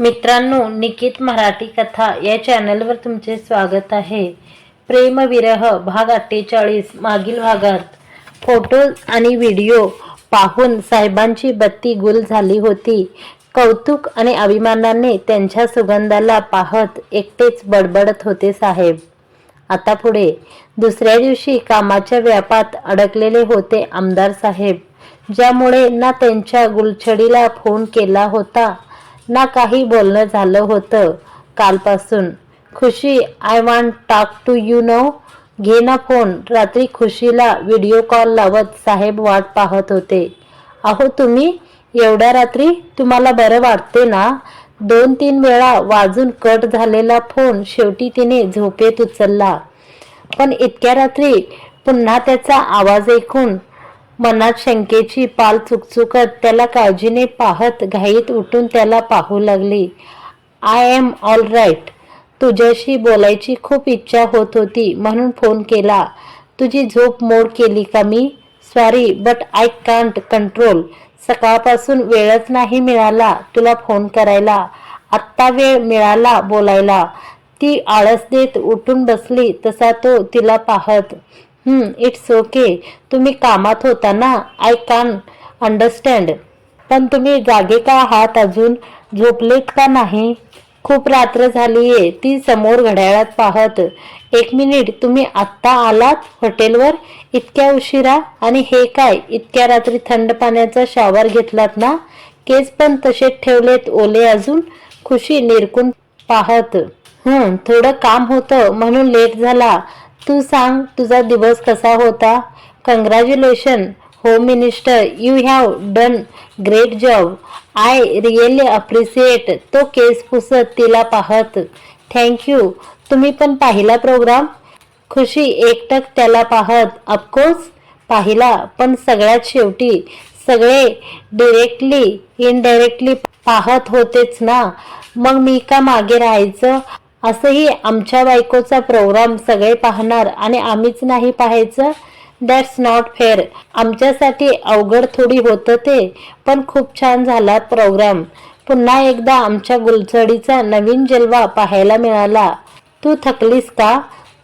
मित्रांनो निकित मराठी कथा या चॅनलवर तुमचे स्वागत आहे. प्रेमविरह भाग अठ्ठेचाळीस मागील भागात फोटो आणि व्हिडिओ पाहून साहेबांची बत्ती गुल झाली होती. कौतुक आणि अभिमानाने त्यांच्या सुगंधाला पाहत एकटेच बडबडत होते साहेब. आता पुढे दुसऱ्या दिवशी कामाच्या व्यापात अडकलेले होते आमदार साहेब ज्यामुळे ना त्यांच्या गुलछडीला फोन केला होता ना काही बोलणं झालं होतं कालपासून. Khushi I want talk to you no घे ना फोन रात्री खुशीला व्हिडिओ कॉल लावत साहेब वाट पाहत होते. अहो तुम्ही? एवढ्या रात्री तुम्हाला बरं वाटते ना? दोन तीन वेळा वाजून कट झालेला फोन शेवटी तिने झोपेत उचलला. पण इतक्या रात्री पुन्हा त्याचा आवाज ऐकून मनात शंकेची पाल चुकचुकत त्याला काळजीने पाहत घाईत उठून त्याला पाहू लागली. I am all right. तुझ्याशी बोलायची खूप इच्छा होत होती म्हणून फोन केला. तुझी झोप मोड केली का मी? Sorry but I can't control सकाळपासून वेळच नाही मिळाला तुला फोन करायला. आत्ता वेळ मिळाला बोलायला. ती आळस देत उठून बसली तसा तो तिला पाहत. इट्स ओके तुम्ही कामात होता ना आय कान अंडरस्टँड पण तुम्ही जागे का आहात अजून? झोपलेत का नाही? खूप रात्र झालीये ती समोर घड्याळात पाहत. एक मिनिट तुम्ही आत्ता आलात हॉटेलवर इतक्या उशिरा? आणि हे काय? इतक्या रात्री थंड पाण्याचा शावर घेतलात ना? केस पण तसेच ठेवलेत ओले अजून? खुशी निरकून पाहत. हं थोडं काम होतं म्हणून लेट झाला. तू सांग तुझा दिवस कसा होता? Congratulation home minister you have done great job I really appreciate तो केस पुसत तिला पाहत. थँक्यू तुम्ही पण पाहिला प्रोग्राम खुशी एकटक त्याला पाहत. अफकोर्स पाहिला पण सगळ्यात शेवटी सगळे डिरेक्टली इनडायरेक्टली पाहत होतेच ना. मग मी का मागे राहायचं? असंही आमच्या बायकोचा प्रोग्राम सगळे पाहणार आणि आम्हीच नाही पाहायचं. दॅट्स नॉट फेअर आमच्यासाठी अवघड थोडी होतं ते पण खूप छान झाला प्रोग्राम पुन्हा एकदा आमच्या गुलचडीचा नवीन जलवा पाहायला मिळाला. तू थकलीस का?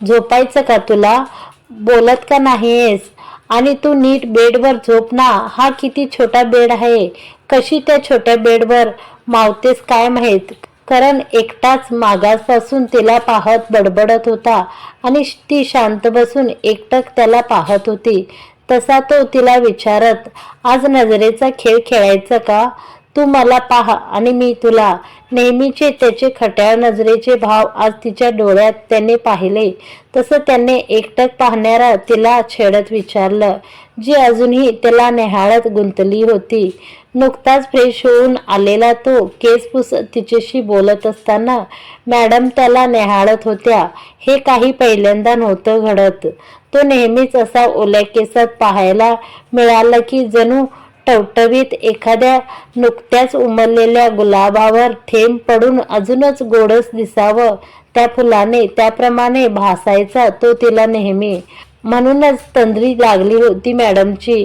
झोपायचं का तुला? बोलत का नाहीयेस? आणि तू नीट बेडवर झोप ना. हा किती छोटा बेड आहे. कशी त्या छोट्या बेडवर? मावतेस काय माहीत? करण एकटाच मागासपासून तिला पाहत बडबडत होता आणि ती शांत बसून एकटक त्याला पाहत होती. तसा तो तिला विचारत आज नजरेचा खेळ खेळायचा का? तू मला पाहा आणि मी तुला. नेहमीचे त्याचे खट्याळ नजरेचे भाव आज तिच्या डोळ्यात त्याने पाहिले. तसं त्याने एकटक पाहणारा तिला छेडत विचारलं जी अजूनही त्याला नेहाळत गुंतली होती. नुकताच फ्रेश होऊन आलेला तो केस पुसत तिच्याशी बोलत असताना मॅडम त्याला नेहाळत होत्या. हे काही पहिल्यांदा नव्हतं घडत. तो नेहमीच असा ओल्या केसात पाहायला मिळाला की जणू टवटवीत एखाद्या नुकत्याच उमरलेल्या गुलाबावर थेंब पडून अजूनच गोडस दिसावं. त्या फुलाने त्याप्रमाणे भासायचा तो तिला नेहमी. म्हणूनच तंद्री लागली होती मॅडमची.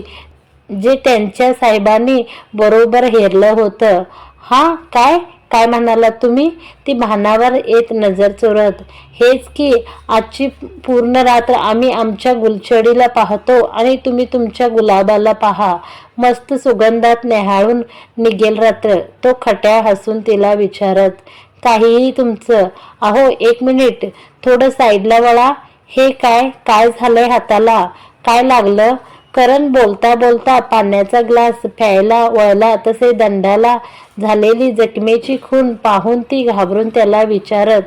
जे त्यांच्या साहेबांनी बरोबर हेरलं होतं. हा काय? काय म्हणाला तुम्ही? ती भानावर येत नजर चोरत. हेच की आजची पूर्ण रात्र आम्ही आमच्या गुलछडीला पाहतो आणि तुम्ही तुमच्या गुलाबाला पहा. मस्त सुगंधात नेहाळून निघेल रात्र. तो खट्या हसून तिला विचारत काहीही तुमचं. अहो एक मिनिट. थोडं साईडला वळा. हे काय? काय झालंय हाताला? काय लागलं? करण बोलता बोलता पाण्याचा ग्लास प्यायला वळला तसे दंडाला झालेली जखमेची खून पाहून ती घाबरून त्याला विचारत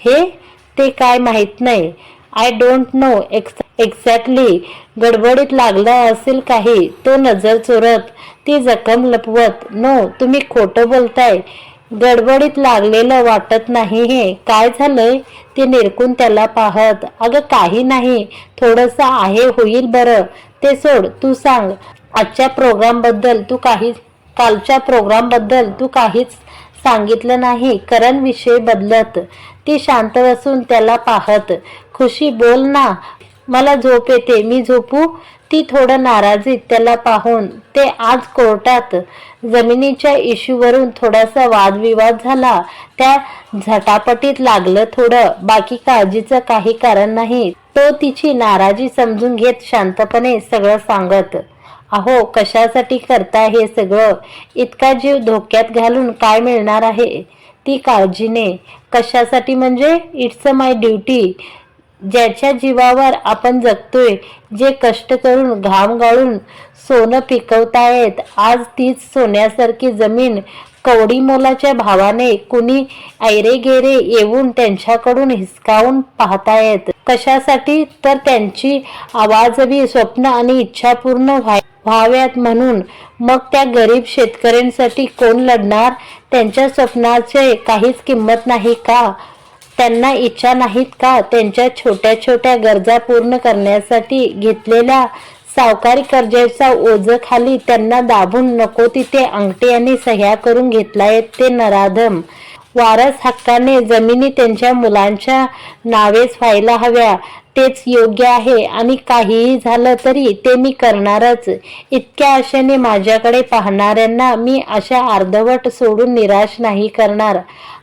हे ते काय माहीत नाही? I don't know ex exactly गडबडीत लागला असेल काही तो नजर चोरत ती जखम लपवत नो तुम्ही खोटं बोलताय. गडबडीत लागलेलं वाटत नाही हे. काय झालंय? ते निरकून त्याला पाहत अगं काही नाही. थोडंसं आहे होईल बरं. ते सोड तू सांग. आजच्या प्रोग्रामबद्दल तू काही कालच्या प्रोग्रामबद्दल तू काहीच सांगितलं नाही. करण विषय बदलत. ती शांत बसून त्याला पाहत खुशी बोल ना. मला झोप येते. मी झोपू ती थोडं नाराजीत त्याला पाहून ते आज कोर्टात जमिनीच्या इश्यूवरून थोडासा वादविवाद झाला. त्या झटापटीत लागलं थोडं. बाकी काळजीचं काही कारण नाही. तो तिची नाराजी समजून घेत शांतपणे सगळं सांगत अहो कशासाठी करता हे सगळं? इतका जीव धोक्यात घालून काय मिळणार आहे? ती काळजीने. कशासाठी म्हणजे? It's a my duty. ज्याच्या जीवावर आपण जगतोय जे कष्ट करून घाम गाळून सोनं पिकवतायत आज तीच सोन्यासारखी जमीन कवडी मोलाच्या भावाने कुणी ऐरेगेरे येऊन त्यांच्याकडून हिसकावून पाहतायत. कशासाठी? तर त्यांची आवाजवी स्वप्न आणि इच्छा पूर्ण व्हाय व्हाव्यात म्हणून. मग त्या गरीब शेतकऱ्यांसाठी कोण लढणार? त्यांच्या स्वप्नाचे काहीच किंमत नाही का? त्यांना इच्छा नाहीत का? त्यांच्या छोट्या छोट्या गरजा पूर्ण करण्यासाठी घेतलेल्या सावकारी कर्जाचा ओझ खाली त्यांना दाबून नको तिथे अंगठी आणि सह्या करून घेतलाय ते नराधम. वारस हक्काने जमिनी त्यांच्या मुलांच्या नावेच व्हायला हव्या. तेच योग्य आहे. आणि काहीही झालं तरी ते मी करणारच. इतक्या आशेने माझ्याकडे पाहणाऱ्यांना मी अशा अर्धवट सोडून निराश नाही करणार.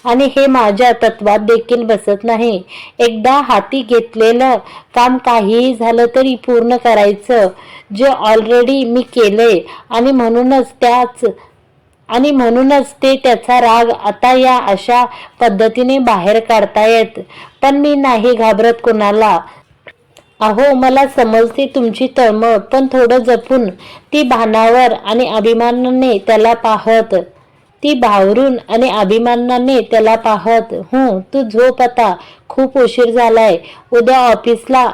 आणि हे माझ्या तत्वात देखील बसत नाही. एकदा हाती घेतलेलं काम काहीही झालं तरी पूर्ण करायचं जे ऑलरेडी मी केलंय. आणि म्हणूनच त्याच आणि म्हणूनच ते त्याचा राग आता या अशा पद्धतीने बाहेर काढतायत पण मी नाही घाबरत कुणाला. अहो मला समजते तुमची तळमळ पण थोडं जपून ती भानावर आणि अभिमानाने त्याला पाहत. ती भावरून आणि अभिमानाने त्याला पाहत हं तू झोप आता खूप उशीर झालाय. उद्या ऑफिसला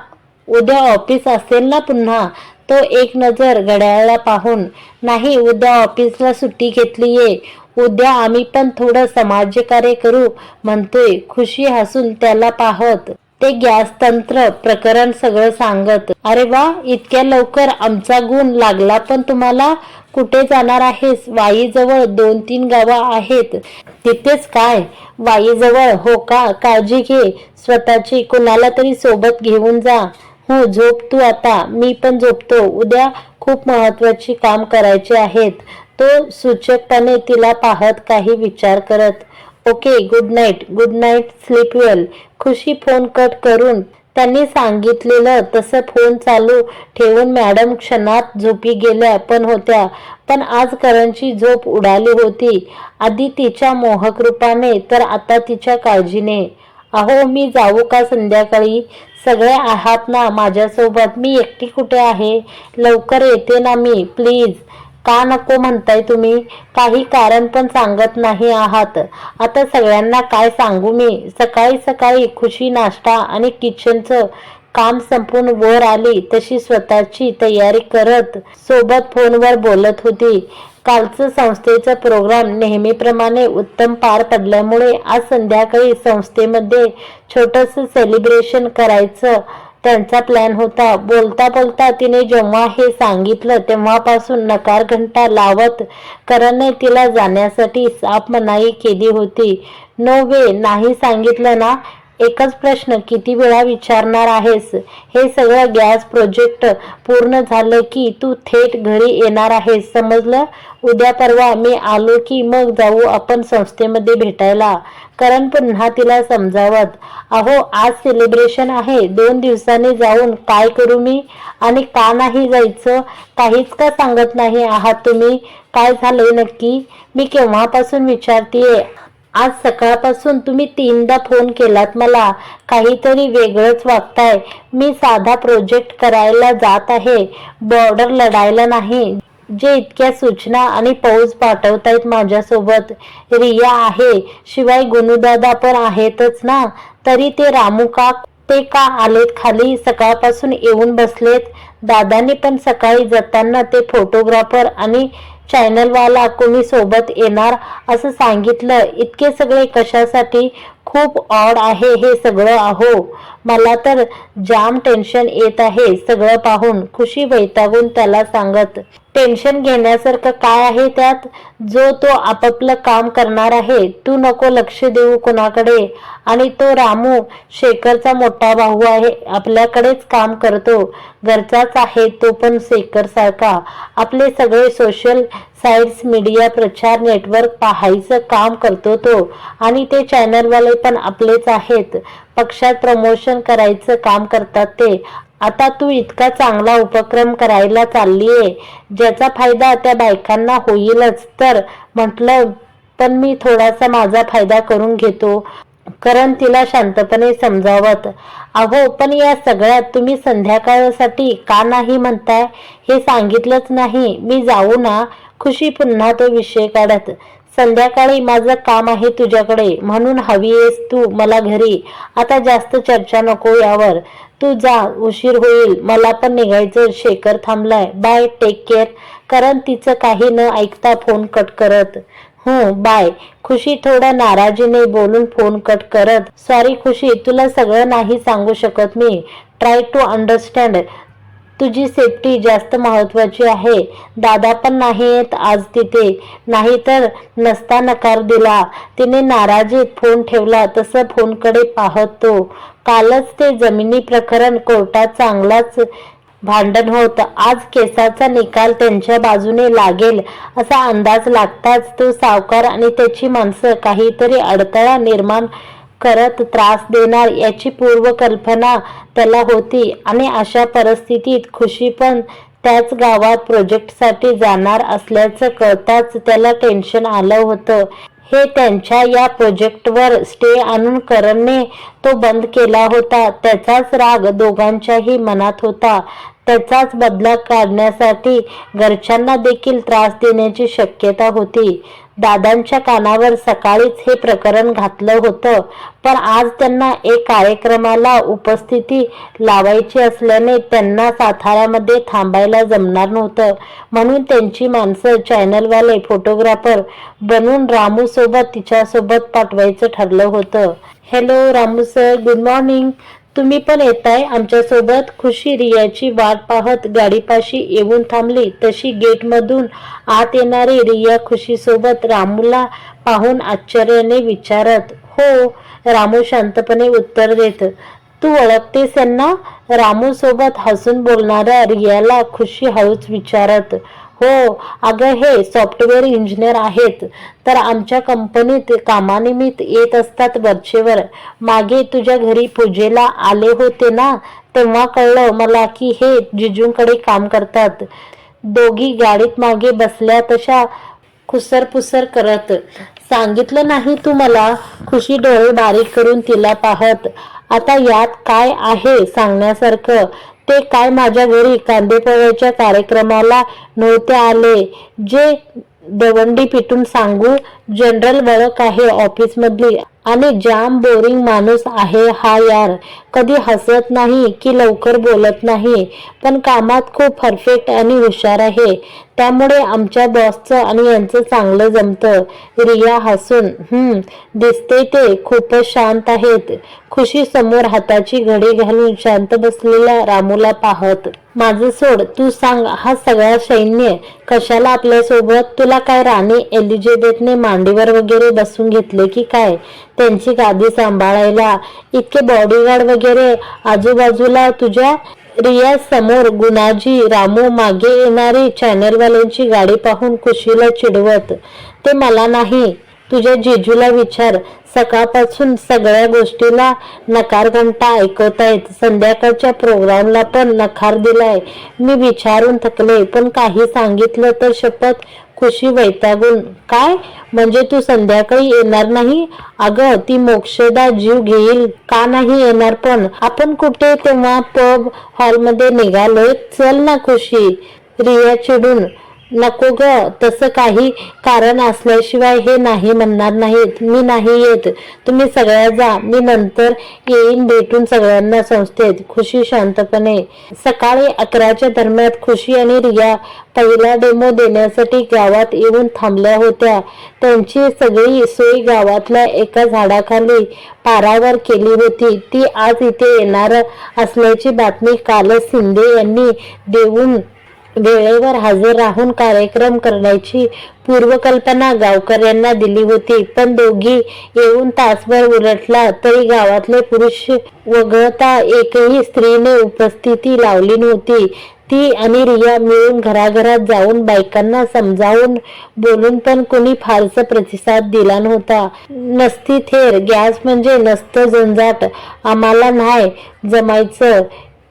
उद्या ऑफिस असेल ना पुन्हा? तो एक नजर घड्याळाला पाहून नाही उद्या ऑफिसला सुट्टी घेतलीये उद्या आम्ही पण थोडं समाजकार्य करू म्हणतोय खुशी हसून त्याला पाहत. ते गॅस तंत्र प्रकरण सगळं सांगत. अरे वा इतक्या लवकर आमचा गुण लागला पण तुम्हाला कुठे जाणार आहेस? वाईजवळ दोन तीन गावं आहेत. तिथेच काय? वाईजवळ? हो का? काळजी घे. स्वतःची कुणाला तरी सोबत घेऊन जा. हो झोप तू आता. मी पण झोपतो. उद्या खूप महत्वाची काम करायचे आहेत. तो सूचकपणे तिला पाहत काही विचार करत okay good night good night sleep well Khushi phone cut करून त्यांनी सांगितलेलं तसं फोन चालू ठेवून मॅडम क्षणात झोपी गेल्या पण होत्या. पण आज करणची झोप उडाली होती. आधी तिच्या मोहक रूपाने तर आता तिच्या काळजीने. अहो मी जाऊ का संध्याकाळी? सगळे आहात ना माझ्यासोबत. मी एकटी कुठे आहे? लवकर येते ना मी प्लीज का नको म्हणताय तुम्ही? काही कारण पण सांगत नाही आहात. आता सगळ्यांना काय सांगू मी? सकाळी सकाळी खुशी नाश्ता आणि किचनचं काम संपून वर आली तशी स्वतःची तयारी करत सोबत फोनवर बोलत होती. कालचं संस्थेचा प्रोग्राम नेहमीप्रमाणे उत्तम पार पडल्यामुळे आज संध्याकाळी संस्थेमध्ये छोटंसं सेलिब्रेशन करायचं त्यांचा प्लॅन होता. बोलता बोलता तिने जेव्हा हे सांगितलं तेव्हापासून नकार घंटा लावत करणने तिला जाण्यासाठी साप मनाई केली होती. नो वे नाही सांगितलं ना? एकच प्रश्न किती वेळा विचारणार आहेस? हे सगळं गॅस प्रोजेक्ट पूर्ण झालं की तू थेट घरी येणार आहेस समजलं? उद्या परवा मी आलो की मग जाऊ आपण संस्थेमध्ये भेटायला. करण पुन्हा तिला समजावत अहो आज सेलिब्रेशन आहे दोन दिवसांनी जाऊन काय करू मी? आणि का नाही जायचं? काहीच का सांगत नाही आहात तुम्ही? काय झालंय नक्की? मी केव्हापासून विचारतीये? आज सकाळपासून तुम्ही तीनदा फोन केलात मला. काहीतरी वेगळंच वागताय. मी साधा प्रोजेक्ट करायला जात आहे. बॉर्डर लढायला नाही. जे इतक्या सूचना आणि पाऊस पाठवतायत माझ्यासोबत. रिया आहे. शिवाय गुनुदादा पण आहेतच ना. तरी ते रामू का? ते का आलेत खाली? सकाळपासून येऊन बसलेत. दादांनी पण सकाळी जाताना ते फोटोग्राफर आणि चॅनलवाला कोणी सोबत येणार असं सांगितलं. इतके सगळे कशासाठी खूप ऑड आहे हे सगळं आहो मला तर जाम टेन्शन येत आहे सगळं पाहून. खुशी वैतागून त्याला सांगत टेन्शन घेण्यासारखं काय आहे त्यात? जो तो आपापलं काम करणार आहे तू नको लक्ष देऊ कोणाकडे. आणि तो रामू शेखरचा मोठा भाऊ आहे आपल्याकडेच काम करतो. घरचाच आहे तो पण शेखर सारखा आपले सगळे सोशल साईट्स मीडिया प्रचार नेटवर्क पाहायचं काम करतो तो. आणि ते चॅनलवाले पण आपलेच आहेत. पक्षात प्रमोशन करायचं काम करतात ते. आता तू इतका चांगला उपक्रम करायला चाललीये. ज्याचा फायदा त्या बायकांना होईलच. तर म्हटलं पण मी थोडासा माझा फायदा करून घेतो. करण तिला शांतपणे समजावत अहो पण या सगळ्यात तुम्ही संध्याकाळसाठी का नाही म्हणताय? हे सांगितलंच नाही. मी जाऊ ना. खुशी पुन्हा तो विषय काढत संध्याकाळी माझं काम आहे तुझ्याकडे म्हणून हवी आहेस तू मला घरी. आता जास्त चर्चा नको यावर. तू जा उशीर होईल. मला पण निघायचं शेखर थांबलाय. बाय टेक केअर कारण तिचं काही न ऐकता फोन कट करत हो बाय. खुशी थोड्या नाराजीने बोलून फोन कट करत सॉरी खुशी तुला सगळं नाही सांगू शकत मी. Try to understand. तुझी सेफ्टी जास्त महत्वाची आहे. दादा पण नाहीत आज तिथे. नाहीतर नसता नकार दिला. तिने नाराजीत फोन ठेवला तसं फोनकडे पाहतो. कालच ते जमिनी प्रकरण कोर्टात चांगलाच भांडण होत. आज केसाचा निकाल त्यांच्या बाजूने लागेल असा अंदाज लागताच तो सावकार आणि त्याची माणसं काहीतरी अडथळा निर्माण करत त्रास देणार याची पूर्वकल्पना त्याला होती. आणि अशा परिस्थितीत खुशी पण त्याच गावात प्रोजेक्टसाठी जाणार असल्याचं कळताच त्याला टेन्शन आलं होतं. हे त्यांच्या या प्रोजेक्टवर स्टे आणून करणने तो बंद केला होता. त्याचाच राग दोघांच्याही मनात होता. त्याचाच बदला काढण्यासाठी घरच्यांना देखील त्रास देण्याची शक्यता होती. दादांच्या कानावर सकाळीच हे प्रकरण घातलं होतं. पण आज त्यांना एक कार्यक्रमाला उपस्थिती लावायची असल्याने त्यांना साताऱ्यामध्ये थांबायला जमणार नव्हतं. म्हणून त्यांची माणसं चॅनलवाले फोटोग्राफर बनून रामूसोबत तिच्यासोबत पाठवायचं ठरलं होतं. Hello Ramu sir good morning तुम्ही पण येताय आमच्यासोबत खुशी रियाची वाट पाहत गाडीपाशी येऊन थांबली. तशी गेटमधून आत येणारी रिया खुशीसोबत रामूला पाहून आश्चर्याने विचारत हो रामू शांतपणे उत्तर देत तू ओळखतेस यांना? रामू सोबत हसून बोलणाऱ्या रियाला खुशी हळूच विचारत हो अगं हे सॉफ्टवेअर इंजिनियर आहेत. तर आमच्या कंपनीत कामानिमित्त येत असतात वरचेवर मागे तुझ्या घरी पूजेला आले होते ना तेव्हा कळलं मला की हे जिजूंकडे काम करतात. दोघी गाडीत मागे बसल्या तशा खुसरपुसर करत. सांगितलं नाही तू मला? खुशी डोळे बारीक करून तिला पाहत. आता यात काय आहे सांगण्यासारखं? ते काय माझ्या घरी कांदेपोळ्याच्या कार्यक्रमाला नव्हते आले जे दवंडी पिटून सांगू जनरल ओळख आहे ऑफिसमधली आणि जाम बोरिंग माणूस आहे हा यार. कधी हसत नाही की लवकर बोलत नाही. पण कामात खूप परफेक्ट आणि हुशार आहे. त्यामुळे आमच्या बॉसचं आणि यांचं चांगलं जमतं. रिया हसून हम्म दिसते ते. खूपच शांत आहेत. खुशी समोर हाताची घडी घालून शांत बसलेल्या रामूला पाहत. माझं सोड तू सांग हा सगळा सैन्य कशाला आपल्यासोबत? तुला काय राणी एलिझाबेथने मांडीवर वगैरे बसून घेतले की काय? त्यांची गादी सांभाळायला. इतके बॉडीगार्ड वगैरे आजूबाजूला तुझ्या रिया समोर गुणाजी रामू मागे येणारी चॅनलवाल्यांची गाडी पाहून खुशीला चिडवत. ते मला नाही. तुझ्या जेजूला विचार. सकाळपासून सगळ्या गोष्टीला नकार घंटा ऐकवतायत संध्याकाळच्या प्रोग्रामला पण नकार दिलाय. मी विचारून थकले पण काही सांगितलं तर शपथ खुशी वैतागून. काय? म्हणजे तू संध्याकाळी येणार नाही? अगं ती मोक्षदा जीव घेईल. का नाही येणार पण? आपण कुठे तेव्हा पब हॉलमध्ये निघालोय? चल ना खुशी. रिया चिडून. नको ग तसं काही कारण असल्याशिवाय हे नाही म्हणणार नाहीत. मी नाही येत. तुम्ही सगळ्या जा. मी नंतर येईन भेटून सगळ्यांना संस्थेत. खुशी शांतपणे. सकाळी अकराच्या दरम्यान खुशी आणि रिया पहिला डेमो देण्यासाठी गावात येऊन थांबल्या होत्या. त्यांची सगळी सोय गावातल्या एका झाडाखाली पारावर केली होती. ती आज इथे येणार असल्याची बातमी कालच शिंदे यांनी देऊन वेळेवर हजर राहून कार्यक्रम करण्याची पूर्वकल्पना गावकऱ्यांना दिली होती. पण दोघी येऊन तासभर उलटला तरी गावातले पुरुष वगळता एकही स्त्रीने उपस्थिती लावली नव्हती. ती आणि रिया मिळून घराघरात जाऊन बायकांना समजावून बोलून पण कोणी फारसा प्रतिसाद दिला नव्हता. नसती थेर गॅस म्हणजे नसतं झंझाट. आम्हाला नाही जमायचं.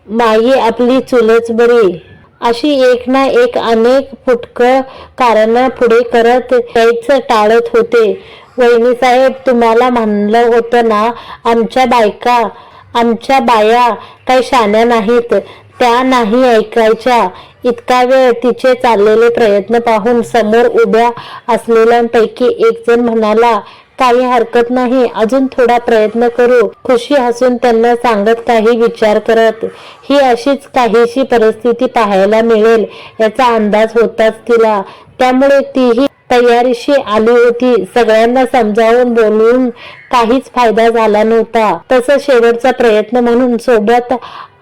माई आपली चुलच बरी. अशी एक ना एक अनेक फुटकळ कारण पुढे करत यायचं टाळत होते. वहिनीसाहेब तुम्हाला म्हणलं होतं ना आमच्या बायका आमच्या बाया काही शाण्या नाहीत. त्या नाही ऐकायच्या. इतका वेळ तिचे चाललेले प्रयत्न पाहून समोर उभ्या असलेल्यांपैकी एक जण म्हणाला काही हरकत नाही. अजून थोडा प्रयत्न करू. खुशी हसून त्यांना सांगत काही विचार करत. ही अशीच काहीशी परिस्थिती पाहायला मिळेल याचा अंदाज होताच तिला. त्यामुळे तीही तयारीशी आली होती. सगळ्यांना समजावून बोलवून काहीच फायदा झाला नव्हता. तसं शेवटचा प्रयत्न म्हणून सोबत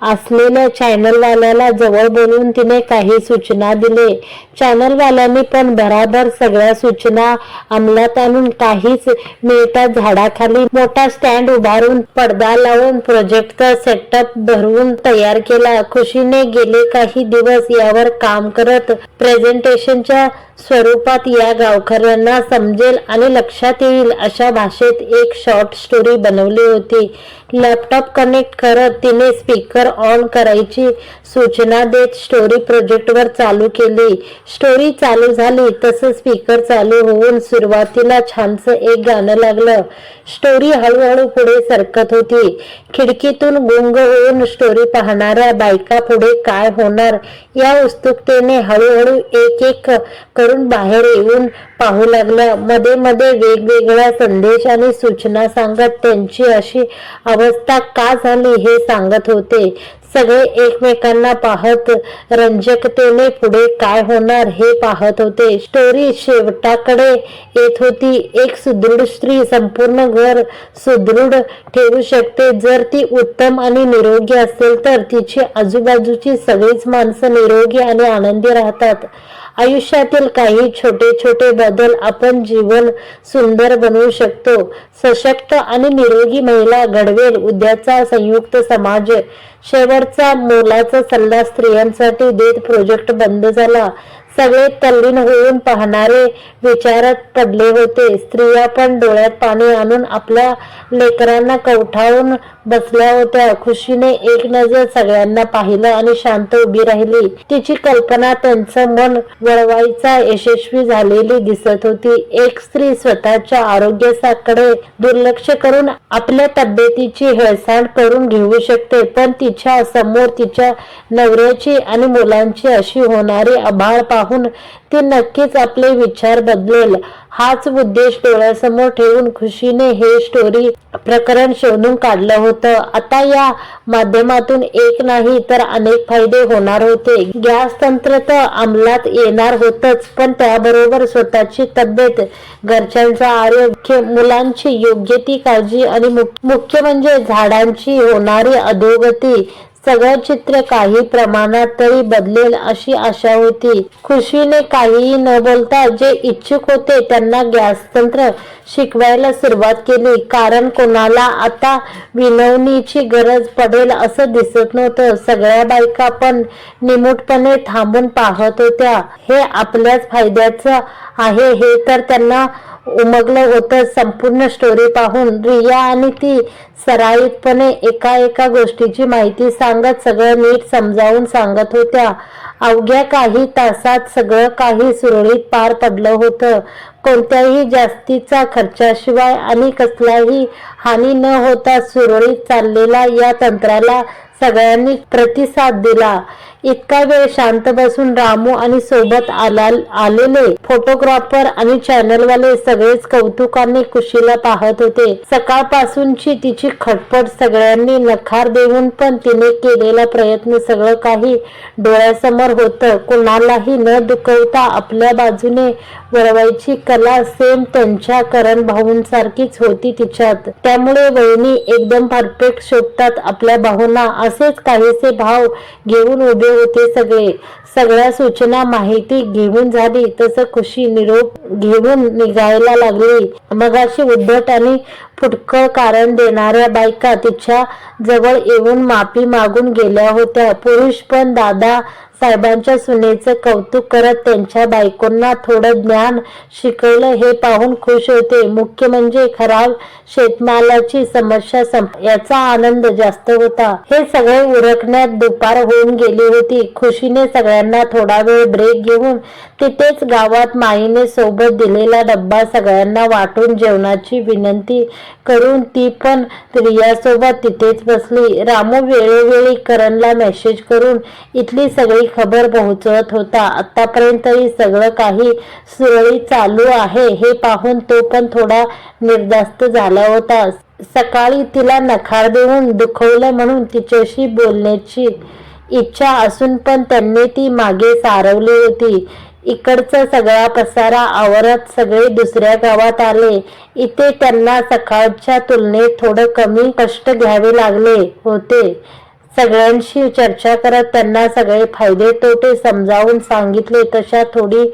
असलेल्या चॅनलवाल्याला जवळ बोलवून तिने काही सूचना दिले. चॅनलवाल्यांनी पण बराबर सगळ्या सूचना अंमलात आणून काहीच मिळता झाडाखाली मोठा स्टँड उभारून पडदा लावून प्रोजेक्टचा सेटअप भरवून तयार केला. खुशीने गेले काही दिवस यावर काम करत प्रेझेंटेशनच्या स्वरूपात या गावकऱ्यांना समजेल आणि लक्षात येईल अशा भाषेत एक शॉर्ट स्टोरी बनवली होती. लॅपटॉप कनेक्ट करत तिने स्पीकर ऑन करायची सूचना देत स्टोरी प्रोजेक्टवर चालू केली. स्टोरी चालू झाली तसं स्पीकर चालू होऊन सुरुवातीला छानसं एक गाणं लागलं. स्टोरी हळूहळू पुढे सरकत होती. खिडकीतून गुंग होऊन स्टोरी पाहणाऱ्या बायका पुढे काय होणार या उत्सुकतेने हळूहळू एक एक करून बाहेर येऊन पाहू लागलं. मध्ये मध्ये वेगवेगळ्या संदेश आणि सूचना सांगत त्यांची अशी अवस्था का झाली हे सांगत होते. सगळे एकमेकांना पाहत रंजकतेने पुढे काय होणार हे पाहत होते. स्टोरी शेवटाकडे येत होती. एक सुदृढ स्त्री संपूर्ण घर सुदृढ ठेवू शकते. जर ती उत्तम आणि निरोगी असेल तर तिची आजूबाजूची सगळीच माणसं निरोगी आणि आनंदी राहतात. आयुष्यातील काही छोटे छोटे बदल आपण जीवन सुंदर बनवू शकतो. सशक्त आणि निरोगी महिला घडवेल. उद्याचा संयुक्त समाज शेवटचा मोलाचा सल्ला स्त्रियांसाठी देत प्रोजेक्ट बंद झाला. सगळे तल्लीन होऊन पाहणारे विचारात पडले होते. स्त्रिया पण डोळ्यात पाणी आणून आपल्या लेकरांना कवठावून बसल्या होत्या. खुशीने एक नजर सगळ्यांना पाहिलं आणि शांत उभी राहिली. तिची कल्पना त्यांचं मन वळवायचा यशस्वी झालेली दिसत होती. एक स्त्री स्वतःच्या आरोग्याकडे दुर्लक्ष करून आपल्या तब्येतीची हेळसांड करून घेऊ शकते पण तिच्या समोर तिच्या नवऱ्याची आणि मुलांची अशी होणारी आभाळ पाहून पाहून ती नक्कीच आपले विचार बदलेल. हाच उद्देश डोळ्यासमोर ठेवून खुशीने हे स्टोरी प्रकरण शोधून काढलं होतं. आता या माध्यमातून एक नाही तर अनेक फायदे होणार होते. गॅस तंत्र तर अंमलात येणार होतच पण त्याबरोबर स्वतःची तब्येत घरच्यांचं आरोग्य मुलांची योग्य ती काळजी आणि मुख्य म्हणजे झाडांची होणारी अधोगती सगळं चित्र काही प्रमाणात तरी बदलेल अशी आशा होती. खुशीने काहीही न बोलता जे इच्छुक होते त्यांना गॅस तंत्र शिकवायला सुरुवात केली. कारण कोणाला आता विनवणीची गरज पडेल असं दिसत नव्हतं. सगळ्या बायका पण निमूटपणे थांबून पाहत होत्या. हे आपल्याच फायद्याचं आहे. हे तर त्यांना उमगलं होतं. संपूर्ण स्टोरी पाहून रिया आणि ती सराईतपणे एका एका गोष्टीची माहिती सांगत सगळं नीट समजावून सांगत होत्या. अवघ्या काही तासात सगळं काही सुरळीत पार पडलं होतं. कोणत्याही जास्तीचा खर्चाशिवाय आणि कसलाही हानी न होता सुरळीत चाललेला या तंत्राला सगळ्यांनी प्रतिसाद दिला. इतका वेळ शांत बसून रामू आणि सोबत आला आलेले फोटोग्राफर आणि चॅनलवाले सगळेच कौतुकाने कुशीला पाहत होते. सकाळपासूनची तिची खटपट सगळ्यांनी नकार देऊन पण तिने केलेला प्रयत्न सगळं काही डोळ्यासमोर होतं. कुणालाही न दुखवता आपल्या बाजूने वळवायची कला सेम त्यांच्या करण भाऊंसारखीच होती तिच्यात. त्यामुळे वहिनी एकदम परफेक्ट शोधतात आपल्या भाऊंना. असेच काहीसे भाव घेऊन उभे होते सगळे. सगळ्या सूचना माहिती घेऊन झाली. तसं खुशी निरोप घेऊन निघायला लागली. मगाशी उद्धट आणि फुटकळ कारण देणाऱ्या बायका तिच्या जवळ येऊन माफी मागून गेल्या होत्या. पुरुष पण दादा साहेबांच्या सुनेचं कौतुक करत त्यांच्या बायकोंना थोडं ज्ञान शिकवलं हे पाहून खुश होते. मुख्य म्हणजे खराब शेतमालाची समस्या संप याचा आनंद जास्त होता. हे सगळे उरकण्यात दुपार होऊन गेली होती. खुशीने सगळ्यांना थोडा वेळ ब्रेक घेऊन तिथेच गावात माईने सोबत दिलेला डब्बा सगळ्यांना वाटून जेवणाची विनंती करून ती पण रियासोबत तिथेच बसली. रामू वेळोवेळी करणला मेसेज करून इथली सगळी खबर पोहोचवत होता. आतापर्यंतही सगळं काही सुरळीत चालू आहे हे पाहून तो पण थोडा निर्धास्त झाला होता. सकाळी तिला नकार देऊन दुखवलं म्हणून तिच्याशी बोलण्याची इच्छा असून पण त्यांनी ती मागे सारवली होती. इकडचा सगळा पसारा आवरत सगळे दुसऱ्या गावात आले. इथे त्यांना सकाळच्या तुलनेत थोडं कमी कष्ट घ्यावे लागले होते. सगळ्यांशी चर्चा करत त्यांना सगळे फायदे तोटे समजावून सांगितले. तशा थोडी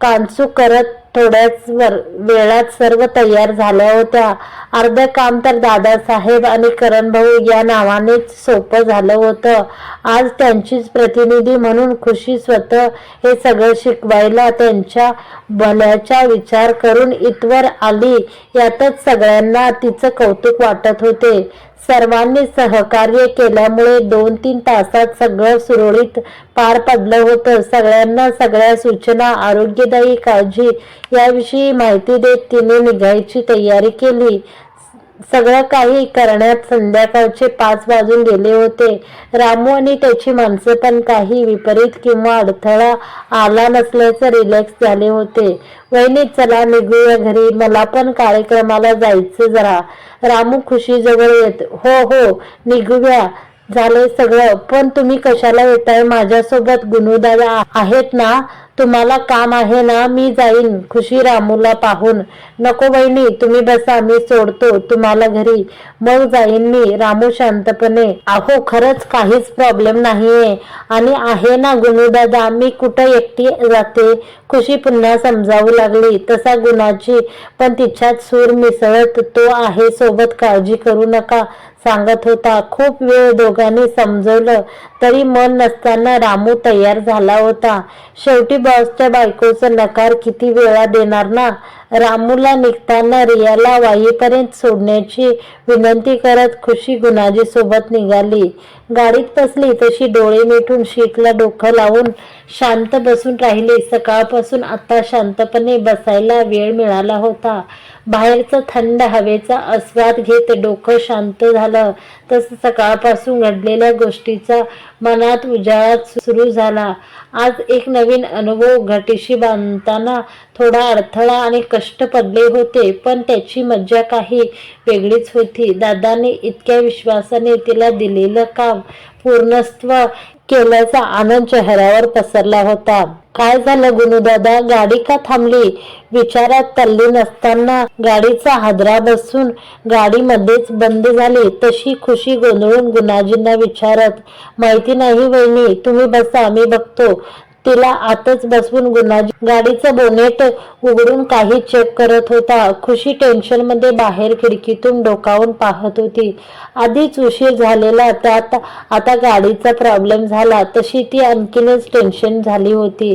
कानचूक करत थोड्याच वर वेळात सर्व तयार झाल्या होत्या. अर्ध काम तर दादासाहेब आणि करणभाऊ या नावानेच सोपं झालं होतं. आज त्यांचीच प्रतिनिधी म्हणून खुशी स्वतः हे सगळं शिकवायला त्यांच्या भल्याचा विचार करून इतवर आली. यातच सगळ्यांना तिचं कौतुक वाटत होते. सर्वांनी सहकार्य केल्यामुळे दोन तीन तासात सगळं सुरळीत पार पडलं होतं. सगळ्यांना सगळ्या सूचना आरोग्यदायी काळजी याविषयी माहिती देत तिने निघायची तयारी केली. सगळं काही करण्यात संध्याकाळचे पाच वाजून गेले होते. रामू आणि त्याची माणसं पण काही विपरीत किंवा अडथळा आला नसल्याचं रिलॅक्स झाले होते. वहिनी चला निघूया घरी. मला पण कार्यक्रमाला जायचं जरा. रामू खुशी जवळ येत हो हो निघूया. झालंय सगळं. पण तुम्ही कशाला येताय? माझ्यासोबत गुणूदादा आहेत ना? तुम्हाला काम आहे ना मी जाईन. खुशी रामूला पाहून. नको बहिणी तुम्ही बसा मी सोडतो तुम्हाला घरी. मग जाईन मी. रामू शांतपणे अहो खरंच काहीच प्रॉब्लेम नाहीये. आणि आहे ना गुणूदादा मी कुठं एकटी जाते? खुशी पुन्हा समजावू लागली. तसा गुणाची पण तिच्यात सूर मिसळत तो आहे. सोबत काळजी करू नका. सांगत होता. खूप वेळ दोघांनी समजवलं तरी मन नसताना रामू तयार झाला होता. शेवटी बॉसच्या बायकोचं नकार किती वेळा देणार ना? रामूला निघताना रियाला वाईपर्यंत सोडण्याची विनंती करत खुशी गुणाजी सोबत निघाली. गाडीत बसली तशी डोळे मिटून शीटला डोकं लावून शांत बसून राहिली. सकाळपासून आता शांतपणे बसायला वेळ मिळाला होता. बाहेरचं थंड हवेचा आस्वाद घेत डोकं शांत झालं. तसं सकाळपासून घडलेल्या गोष्टीचा मनात उजाळा सुरू झाला. आज एक नवीन अनुभव घटीशी बांधताना थोडा अडथळा आणि कष्ट पडले होते पण त्याची मज्जा काही वेगळीच होती. दादाने इतक्या विश्वासाने तिला दिलेलं काम पूर्णत्व केल्याचा आनंद चेहऱ्यावर पसरला होता. काय झालं गुणूदादा? गाडी का थांबली? विचारात तल्ली नसताना गाडीचा हादरा बसून गाडी मध्येच बंद झाली. तशी खुशी गोंधळून गुणाजींना विचारत माहिती नाही वहिनी तुम्ही बसा मी बघतो. तिला आतच बसवून गुन्हा गाडीचं बोनेट उघडून काही चेक करत होता. खुशी टेन्शनमध्ये बाहेर खिडकीतून डोकावून पाहत होती. आधीच उशीर झालेला त्यात आता गाडीचा प्रॉब्लेम झाला. तशी ती आणखीनच टेन्शन झाली होती.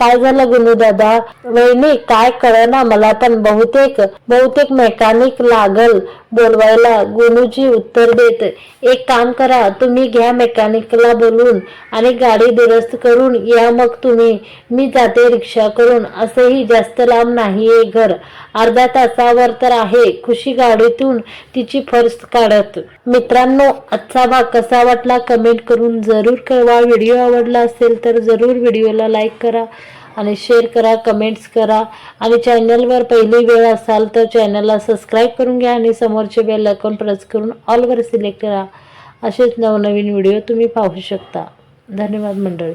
काय झालं गुनू दादा? वहिनी काय कळना मला पण बहुतेक बहुतेक मेकॅनिक लागल बोलवायला. गुनुजी उत्तर देत एक काम करा तुम्ही घ्या मेकॅनिकला बोलून आणि गाडी दुरुस्त करून या मग तुम्ही. मी जाते रिक्षा करून. असंही जास्त लांब नाहीये घर. अर्ध्या तासावर तर आहे. खुशी गाडीतून तिची फर्स काढत. मित्रांनो आजचा भाग कसा वाटला? कमेंट करून जरूर कळवा. व्हिडिओ आवडला असेल तर जरूर व्हिडिओला लाईक करा. आणि शेअर करा कमेंट्स करा. आणि चॅनलवर पहिली वेळ असाल तर चॅनलला सबस्क्राईब करून घ्या आणि समोरचे बेल अकाउंट प्रेस करून ऑलवर सिलेक्ट करा. असेच नवनवीन व्हिडिओ तुम्ही पाहू शकता. धन्यवाद मंडळी.